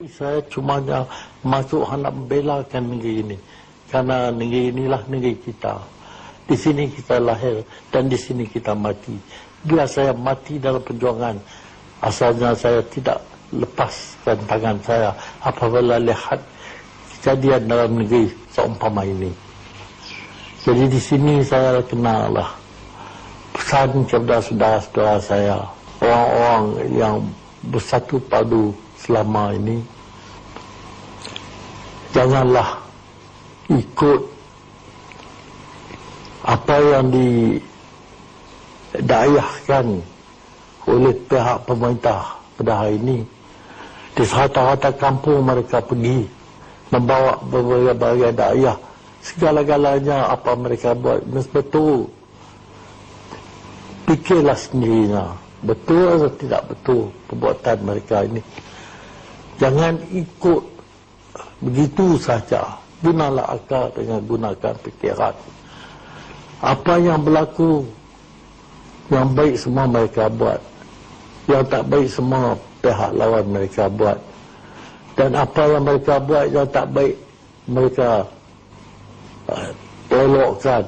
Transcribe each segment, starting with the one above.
Saya cuma masuk hendak membelakan negeri ini. Karena negeri inilah negeri kita. Di sini kita lahir dan di sini kita mati. Bila saya mati dalam perjuangan, asalnya saya tidak lepaskan tangan saya apabila lihat kejadian dalam negeri seumpama ini. Jadi di sini saya kenal lah pesan kepada saudara-saudara saya, orang-orang yang bersatu padu selama ini janganlah ikut apa yang didayahkan oleh pihak pemerintah pada hari ini. Di serata-rata kampung mereka pergi membawa berbagai-bagai dayah segala-galanya apa mereka buat. Betul. Fikirlah sendirinya betul atau tidak betul perbuatan mereka ini jangan ikut begitu saja. Gunalah akal dengan gunakan fikiran. Apa yang berlaku yang baik semua mereka buat. Yang tak baik semua pihak lawan mereka buat. Dan apa yang mereka buat yang tak baik mereka uh, elokkan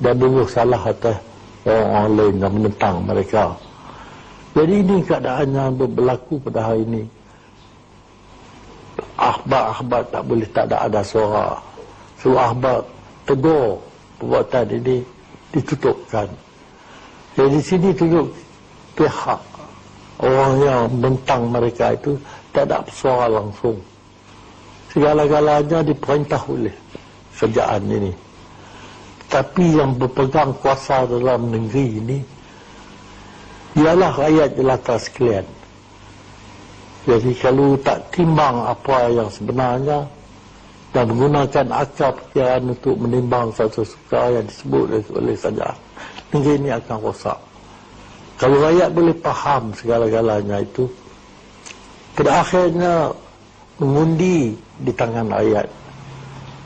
dan dulu salah atas orang-orang lain yang menentang mereka. Jadi ini keadaan yang berlaku pada hari ini. Ahbar-ahbar tak boleh tak ada ada suara. Suruh ahbar tegur perbuatan ini ditutupkan. Jadi di sini tunjuk pihak orang yang mentang mereka itu tak ada suara langsung. Segala-galanya diperintah oleh kerjaan ini. Tapi yang berpegang kuasa dalam negeri ini ialah rakyat jelata sekalian. Jadi kalau tak timbang apa yang sebenarnya dan menggunakan akal fikiran untuk menimbang satu suka yang disebut oleh saja, negeri ini akan rosak. Kalau rakyat boleh faham segala-galanya itu, pada akhirnya mengundi di tangan rakyat.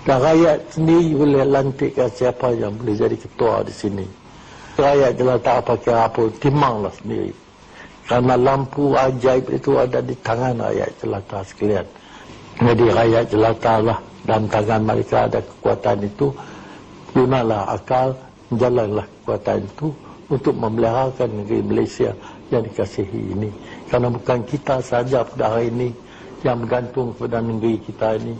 Dan rakyat sendiri boleh lantikkan siapa yang boleh jadi ketua di sini rakyat jelata apa kira apa timanglah sendiri kerana lampu ajaib itu ada di tangan rakyat jelata sekalian. Jadi rakyat jelata lah dalam tangan mereka ada kekuatan itu. Gunalah akal jalanlah kekuatan itu untuk memeliharakan negeri Malaysia yang dikasihi ini. Kerana bukan kita saja pada hari ini yang bergantung kepada negeri kita ini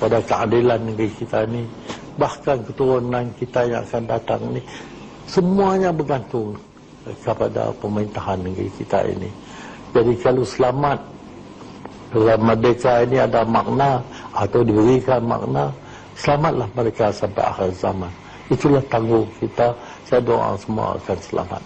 pada keadilan negeri kita ini. Bahkan keturunan kita yang akan datang ini semuanya bergantung kepada pemerintahan negeri kita ini. Jadi kalau selamat dalam merdeka ini ada makna atau diberikan makna, selamatlah mereka sampai akhir zaman. Itulah tanggung kita. Saya doa semua akan selamat.